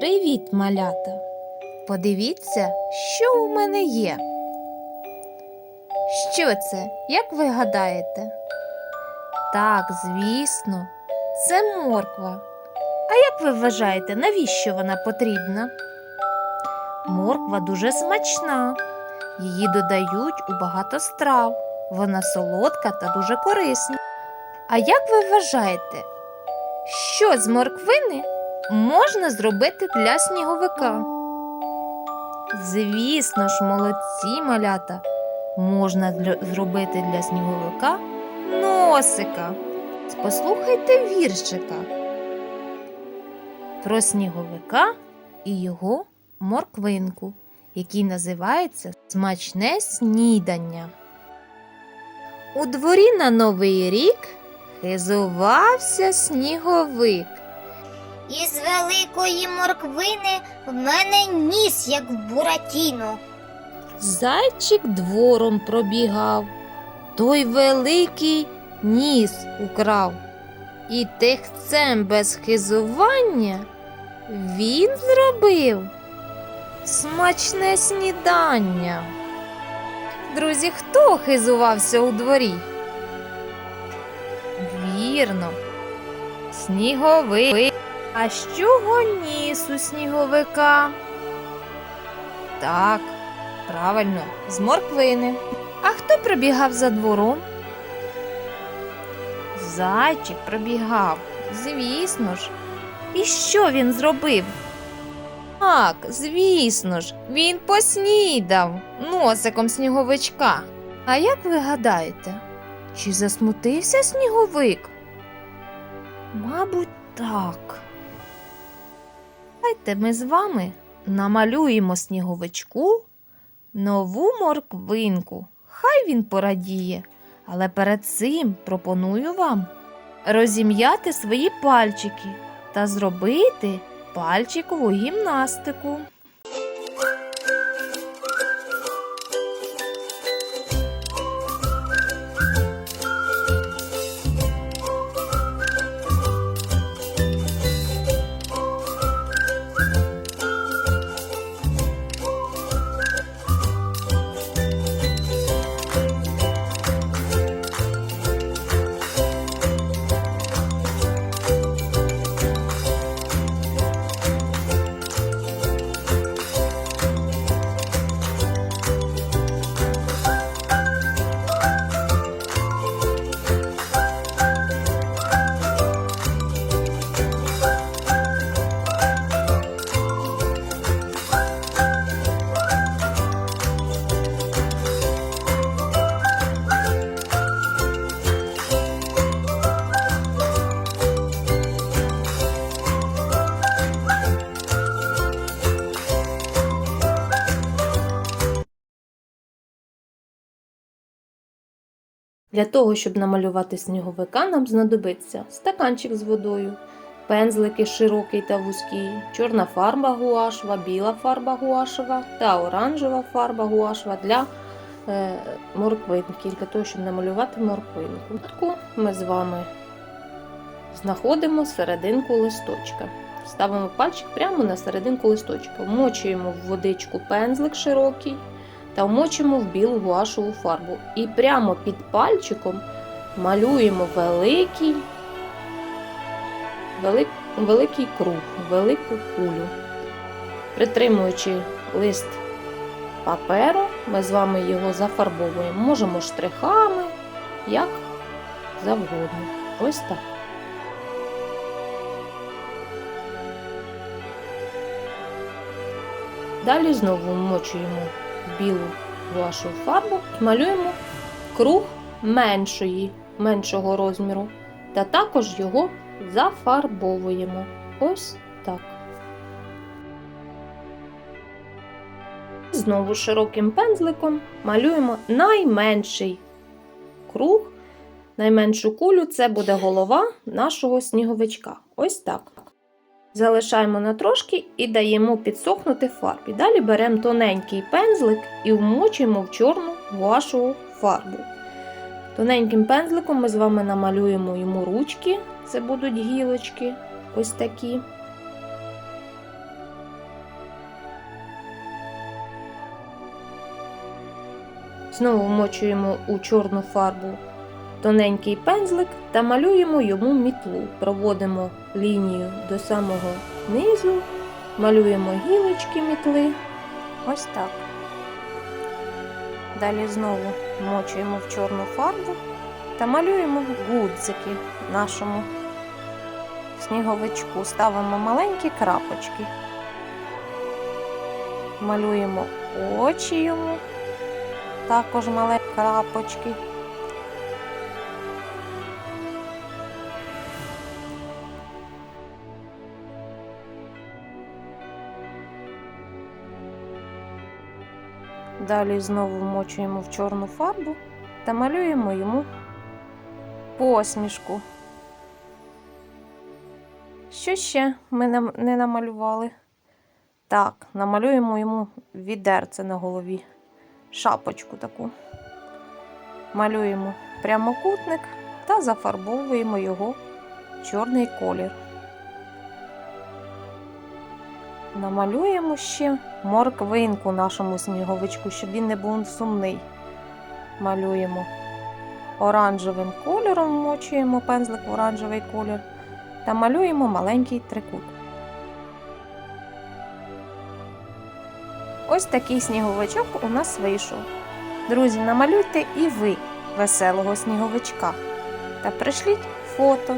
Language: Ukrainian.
Привіт, малята! Подивіться, що у мене є. Що це, як ви гадаєте? Так, звісно, це морква. А як ви вважаєте, навіщо вона потрібна? Морква дуже смачна. Її додають у багато страв. Вона солодка та дуже корисна. А як ви вважаєте, що з морквини можна зробити для сніговика? Звісно ж, молодці малята. Можна для- зробити для сніговика носика. Послухайте віршика про сніговика і його морквинку, який називається Смачне снідання. У дворі на Новий рік хизувався сніговик. Із великої морквини в мене ніс, як в буратіно. Зайчик двором пробігав, той великий ніс украв. І тихцем без хизування він зробив смачне снідання. Друзі, хто хизувався у дворі? Вірно, сніговик. А чого ніс у сніговика? Так, правильно, з морквини. А хто пробігав за двором? Зайчик пробігав, звісно ж. І що він зробив? Так, звісно ж, він поснідав носиком сніговичка. А як ви гадаєте, чи засмутився сніговик? Мабуть, так. Давайте ми з вами намалюємо сніговичку нову морквинку. Хай він порадіє, але перед цим пропоную вам розім'яти свої пальчики та зробити пальчикову гімнастику. Для того, щоб намалювати сніговика, нам знадобиться стаканчик з водою, пензлики широкий та вузький, чорна фарба гуашева, біла фарба гуашева та оранжева фарба гуашева для е, морквинки, для того, щоб намалювати морквинку. Таку ми з вами знаходимо серединку листочка. Ставимо пальчик прямо на серединку листочка, вмочуємо в водичку пензлик широкий та вмочимо в білу гуашову фарбу. І прямо під пальчиком малюємо великий, велик, великий круг, велику кулю. Притримуючи лист паперу, ми з вами його зафарбовуємо. Можемо штрихами, як завгодно. Ось так. Далі знову вмочуємо білу вашу фарбу і малюємо круг меншої, меншого розміру. Та також його зафарбовуємо. Ось так. Знову широким пензликом малюємо найменший круг, найменшу кулю це буде голова нашого сніговичка. Ось так. Залишаємо на трошки і даємо підсохнути фарбі. Далі беремо тоненький пензлик і вмочуємо в чорну вашу фарбу. Тоненьким пензликом ми з вами намалюємо йому ручки, це будуть гілочки ось такі. Знову вмочуємо у чорну фарбу тоненький пензлик та малюємо йому мітлу. Проводимо лінію до самого низу, малюємо гілочки мітли. Ось так. Далі знову вмочуємо в чорну фарбу та малюємо гудзики нашому сніговичку. Ставимо маленькі крапочки. Малюємо очі йому, також маленькі крапочки. Далі знову вмочуємо в чорну фарбу та малюємо йому посмішку. Що ще ми не намалювали? Так, намалюємо йому відерце на голові, шапочку таку. Малюємо прямокутник та зафарбовуємо його чорний колір. Намалюємо ще морквинку нашому сніговичку, щоб він не був сумний. Малюємо оранжевим кольором, вмочуємо пензлик в оранжевий колір та малюємо маленький трикут. Ось такий сніговичок у нас вийшов. Друзі, намалюйте і ви веселого сніговичка та пришліть фото